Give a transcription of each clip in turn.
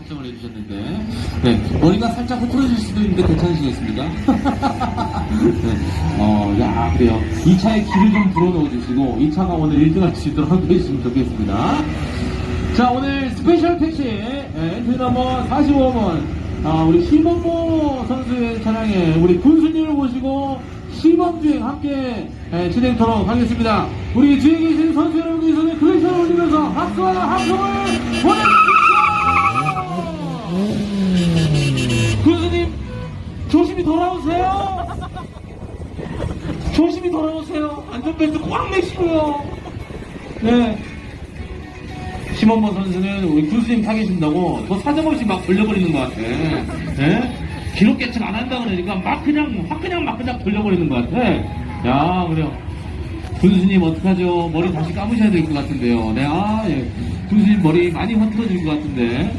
작정을 해주셨는데, 네, 머리가 살짝 흐트러질 수도 있는데 괜찮으시겠습니까? 네, 어, 야, 그래요. 이 차에 기를 좀 불어넣어 주시고, 이 차가 오늘 1등 할 수 있도록 해주시면 좋겠습니다. 자, 오늘 스페셜 택시, 예, 엔트리 넘버 45번, 아, 우리 시범모 선수의 차량에 우리 군수님을 모시고 시범주행 함께 예, 진행토록 하겠습니다. 우리 뒤에 계신 선수 여러분께서는 그레이션을 올리면서 박수와 함성을 보내주십시오! 군수님, 조심히 돌아오세요! 조심히 돌아오세요! 안전벨트 꽉 매시고요! 네. 심원모 선수는 우리 군수님 타계신다고 뭐 사정없이 막 돌려버리는 것 같아. 예? 기록 개척 안 한다 그러니까 막 그냥 확 그냥 막 그냥 돌려버리는 것 같아. 야 그래요. 군수님 어떡하죠? 머리 다시 감으셔야 될 것 같은데요. 네, 아 예. 군수님 머리 많이 흐트러질 것 같은데.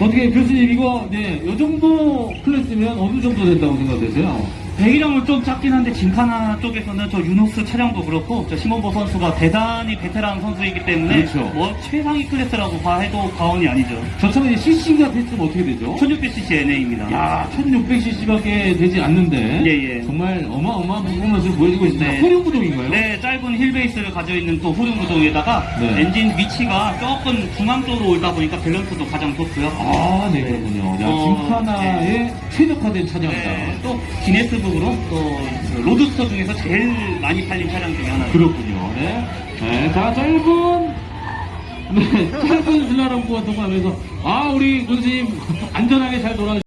어떻게 교수님 이거 네, 요 정도 클래스면 어느 정도 된다고 생각되세요? 배기량은 좀 작긴 한데 짐카나 쪽에서는 저 유노스 차량도 그렇고 저 심원보 선수가 대단히 베테랑 선수이기 때문에 그렇죠. 뭐 최상위 클래스라고 봐 해도 과언이 아니죠. 저 차는 CC가 대충 어떻게 되죠? 1600cc NA입니다. 야, 1600cc밖에 되지 않는데 예, 예. 정말 어마어마한 퍼포먼스를 보여주고 있습니다. 네. 후륜 구동인가요? 네, 짧은 힐 베이스를 가지고 있는 또 후륜 구동에다가 네. 엔진 위치가 조금 중앙 쪽으로 올다 보니까 밸런스도 가장 좋고요. 아, 네, 그렇군요. 야, 어, 짐카나에 최적화된 차량이다. 네, 또 기네스북으로 또 로드스터 중에서 제일 많이 팔린 차량 중에 하나. 그렇군요. 네. 네, 자, 짧은 네, 짧은 슬라롬 구가 통과하면서 아, 우리 군수님 안전하게 잘 돌아